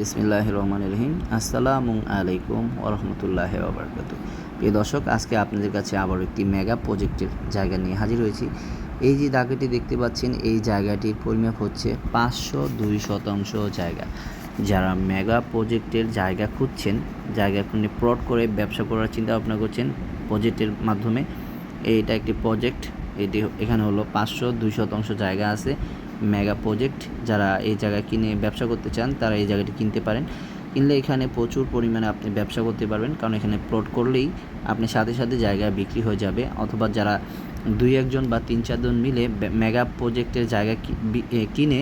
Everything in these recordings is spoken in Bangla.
বিসমিল্লাহ রহমান রহিম আসসালামু আলাইকুম ওরহমতুল্লাহ ওবরকাত প্রিয় দর্শক, আজকে আপনাদের কাছে আবার একটি মেগা প্রজেক্টের জায়গা নিয়ে হাজির হয়েছি। এই যে জায়গাটি দেখতে পাচ্ছেন, এই জায়গাটির পরিমাপ হচ্ছে পাঁচশো দুই শতাংশ জায়গা। যারা মেগা প্রজেক্টের জায়গা খুঁজছেন, জায়গা খুঁজে প্লট করে ব্যবসা করার চিন্তা ভাবনা করছেন প্রজেক্টের মাধ্যমে, এইটা একটি প্রজেক্ট। এটি এখানে হলো পাঁচশো দুই শতাংশ জায়গা আছে। মেগা প্রজেক্ট যারা এই জায়গা কিনে ব্যবসা করতে চান, তারা এই জায়গাটি কিনতে পারেন। কিনলে এখানে প্রচুর পরিমাণে আপনি ব্যবসা করতে পারবেন, কারণ এখানে প্লট করলেই আপনি সাথে সাথে জায়গা বিক্রি হয়ে যাবে। অথবা যারা দুই একজন বা তিন চারজন মিলে মেগা প্রজেক্টের জায়গা কিনে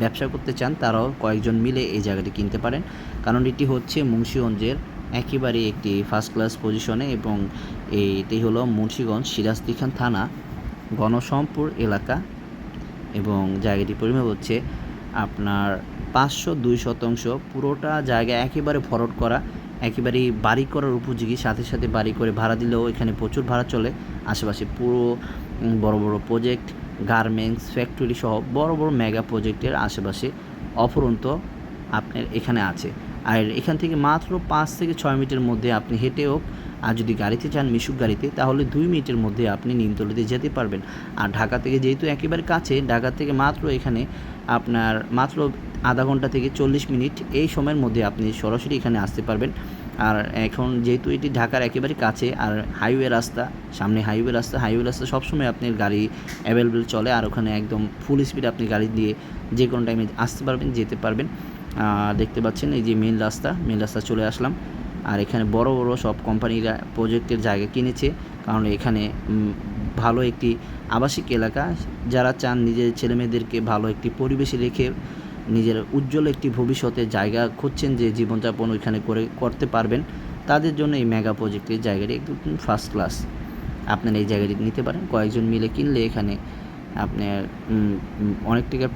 ব্যবসা করতে চান, তারাও কয়েকজন মিলে এই জায়গাটি কিনতে পারেন। কারণ এটি হচ্ছে মুন্সীগঞ্জের একেবারে একটি ফার্স্ট ক্লাস পজিশনে এবং এটি হলো মুন্সীগঞ্জ সিরাজদিখান থানা গণসম্পুর এলাকা। এবং জায়গাটির পরিমাপ হচ্ছে আপনার পাঁচশো দুই শতাংশ। পুরোটা জায়গা একেবারে ফরট করা, একেবারেই বাড়ি করার উপযোগী। সাথে সাথে বাড়ি করে ভাড়া দিলেও এখানে প্রচুর ভাড়া চলে। আশেপাশে পুরো বড় বড় প্রজেক্ট গার্মেন্টস ফ্যাক্টরি সহ বড় বড় মেগা প্রজেক্টের আশেপাশে অফরন্ত আপনার এখানে আছে। আর এখান থেকে মাত্র পাঁচ থেকে ছয় মিনিটের মধ্যে আপনি হেঁটে হোক, আর যদি গাড়িতে চান মিশুক গাড়িতে, তাহলে দুই মিনিটের মধ্যে আপনি নিমতলিতে যেতে পারবেন। আর ঢাকা থেকে যেহেতু একেবারে কাছে, ঢাকা থেকে মাত্র এখানে আপনার মাত্র আধা ঘণ্টা থেকে চল্লিশ মিনিট এই সময়ের মধ্যে আপনি সরাসরি এখানে আসতে পারবেন। আর এখন যেহেতু এটি ঢাকার একেবারে কাছে, আর হাইওয়ে রাস্তা, সামনে হাইওয়ে রাস্তা হাইওয়ে রাস্তা সবসময় আপনার গাড়ি অ্যাভেলেবেল চলে, আর ওখানে একদম ফুল স্পিড আপনি গাড়ি দিয়ে যে কোনো টাইমে আসতে পারবেন, যেতে পারবেন। দেখতে পাচ্ছেন এই যে মেন রাস্তা মেন রাস্তা চলে আসলাম। আর এখানে বড় বড় সব কোম্পানিরা প্রজেক্টের জায়গা কিনেছে, কারণ এখানে ভালো একটি আবাসিক এলাকা। যারা চান নিজের ছেলেমেয়েদেরকে ভালো একটি পরিবেশে রেখে নিজের উজ্জ্বল একটি ভবিষ্যতে জায়গা খুঁজছেন যে জীবনযাপন ওইখানে করে, করতে পারবেন। তাদের জন্য এই মেগা প্রজেক্টের জায়গাটি একদম ফার্স্ট ক্লাস আপনার এই জায়গাটি নিতে পারেন। কয়েকজন মিলে কিনলে এখানে আপনার অনেক টাকা